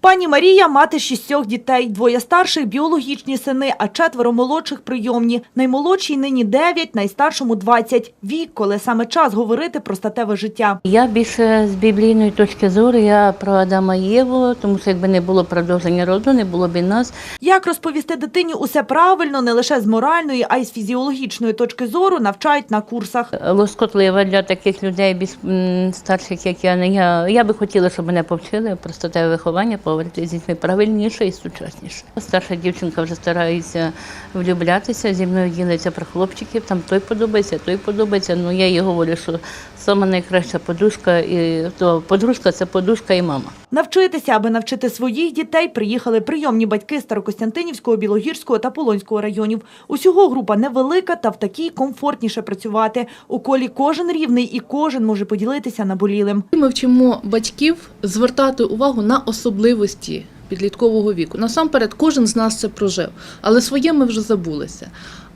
Пані Марія – мати шістьох дітей. Двоє старших – біологічні сини, а четверо молодших – прийомні. Наймолодшій нині 9, найстаршому – 20. Вік, коли саме час говорити про статеве життя. Я більше з біблійної точки зору, я про Адама і Єву, тому що якби не було продовження роду, не було б і нас. Як розповісти дитині усе правильно, не лише з моральної, а й з фізіологічної точки зору, навчають на курсах. Лоскотлива для таких людей більш старших, як я. не Я, я би хотіла, щоб мене повчили про статеве виховання, поговорити з дітьми правильніше і сучасніше. Старша дівчинка вже старається влюблятися, зі мною ділиться про хлопчиків, там той подобається, той подобається. Ну я їй говорю, що сама найкраща подушка, і то подружка це подушка і мама. Навчитися, аби навчити своїх дітей, приїхали прийомні батьки Старокостянтинівського, Білогірського та Полонського районів. Усього група невелика та в такій комфортніше працювати. У колі кожен рівний і кожен може поділитися наболілим. Ми вчимо батьків звертати увагу на особливості підліткового віку. Насамперед, кожен з нас це прожив, але своє ми вже забулися.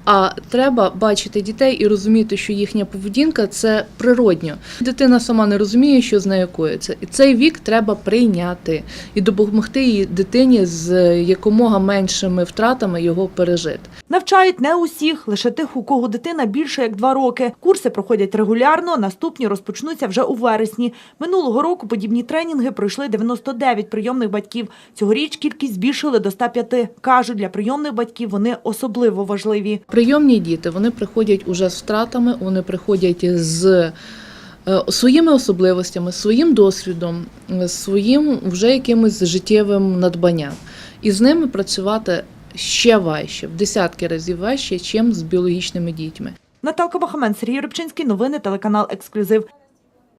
А треба бачити дітей і розуміти, що їхня поведінка це природньо. Дитина сама не розуміє, що з нею коїться. І цей вік треба прийняти і допомогти їй дитині з якомога меншими втратами його пережити. Навчають не усіх, лише тих, у кого дитина більше як два роки. Курси проходять регулярно, наступні розпочнуться вже у вересні. Минулого року подібні тренінги пройшли 99 прийомних батьків. Цьогоріч кількість збільшили до 105. Кажуть, для прийомних батьків вони особливо важливі. Прийомні діти вони приходять уже з втратами, вони приходять з е, своїми особливостями, своїм досвідом, своїм вже якимось життєвим надбанням. І з ними працювати ще важче, в десятки разів важче, ніж з біологічними дітьми. Наталка Бахамен, Сергій Рубчинський, новини телеканал Ексклюзив.